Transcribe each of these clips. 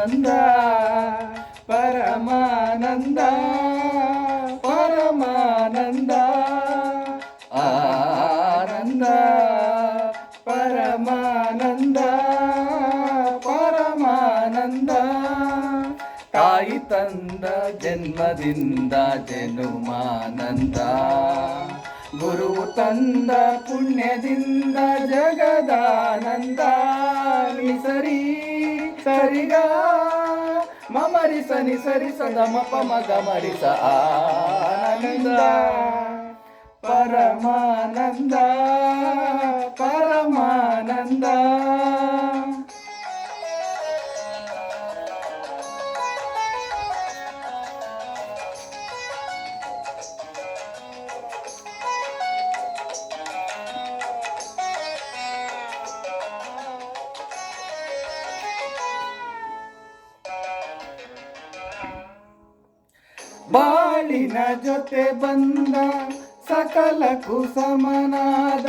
ಪರಮಾನಂದ ಪರಮಾನಂದ ಪರಮಾನಂದ. ಆನಂದ, ಪರಮಾನಂದ ಪರಮಾನಂದ. ತಾಯಿ ತಂದ ಜನ್ಮದಿಂದ ಜನುಮಾನಂದ. ಗುರು ತಂದ ಪುಣ್ಯದಿಂದ ಜಗದಾನಂದ. ನಿಸರಿ ಸರಿಗ ಮಮರಿ ಸನಿ ಸರಿ ಸದ ಮಪ ಮಗ ಮರಿಸ ಆನಂದ ಪರಮಾನಂದ ಬಾಳಿನ ಜೊತೆ ಬಂದ ಸಕಲ ಕುಸಮನಾದ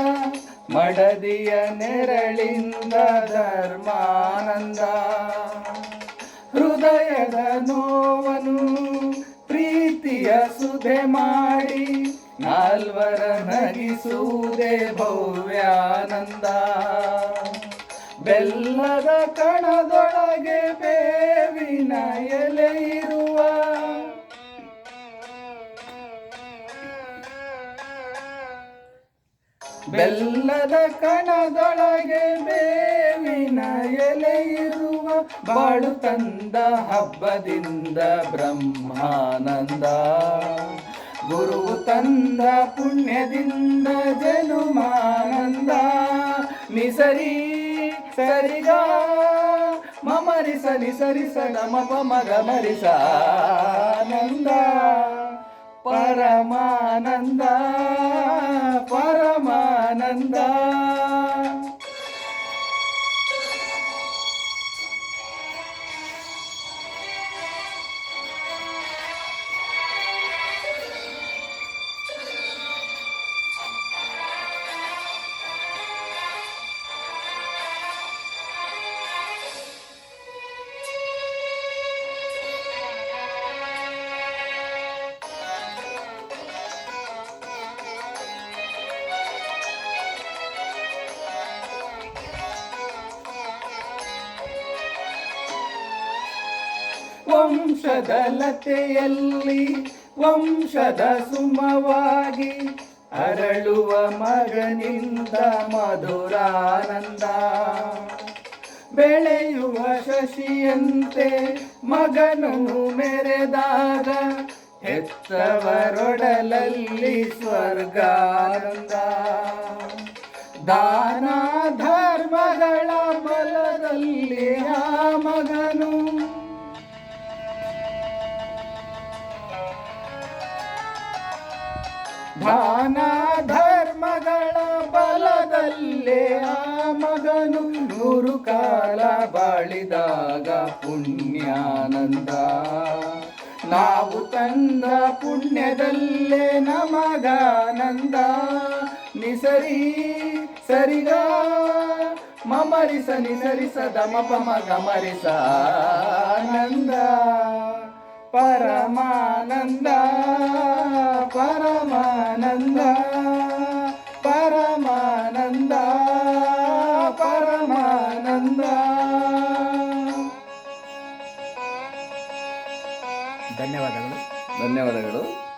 ಮಡದಿಯ ನೆರಳಿಂದ ಧರ್ಮಾನಂದ. ಹೃದಯದ ನೋವನು ಪ್ರೀತಿಯ ಸುಧೆ ಮಾಡಿ ನಾಲ್ವರ ನಗಿಸುವುದೇ ಭವ್ಯಾನಂದ. ಬೆಲ್ಲದ ಕಣದೊಳಗೆ ಬೇವಿನ ಎಲೆ ಬೆಲ್ಲದ ಕಣದೊಳಗೆ ಬೇವಿನ ಎಲೆಯಿರುವ ಬಾಳು ತಂದ ಹಬ್ಬದಿಂದ ಬ್ರಹ್ಮಾನಂದ. ಗುರು ತಂದ ಪುಣ್ಯದಿಂದ ಜನುಮಾನಂದ. ನಿಸರಿ ಸರಿಗ, ಮಮರಿಸಲಿ ಸರಿಸ ನಮ ಮಗ ಮರಿಸ ಆನಂದ ಪರಮಾನಂದ ಪರಮಾನಂದ ವಂಶದ ಲತೆಯಲ್ಲಿ ವಂಶದ ಸುಮವಾಗಿ ಅರಳುವ ಮಗನಿಂದ ಮಧುರಾನಂದ. ಬೆಳೆಯುವ ಶಶಿಯಂತೆ ಮಗನು ಮೆರೆದಾಗ ಹೆತ್ತವರೊಡಲಲ್ಲಿ ಸ್ವರ್ಗಾನಂದ. ದಾನ ದಾನ ಧರ್ಮಗಳ ಬಲದಲ್ಲೇ ಆ ಮಗನು ನೂರು ಕಾಲ ಬಾಳಿದಾಗ ಪುಣ್ಯಾನಂದ. ನಾವು ತಂದ ಪುಣ್ಯದಲ್ಲೇ ನಮಗಾನಂದ. ನಿಸರಿ ಸರಿಗ ಮಮರಿಸ ನಿಸರಿಸ ದಮಪ ಮಗ ಮರಿಸ ಆನಂದ. ಪರಮಾನಂದ. ಪರಮಾನಂದ ಪರಮಾನಂದ ಪರಮಾನಂದ. ಧನ್ಯವಾದಗಳು. ಧನ್ಯವಾದಗಳು.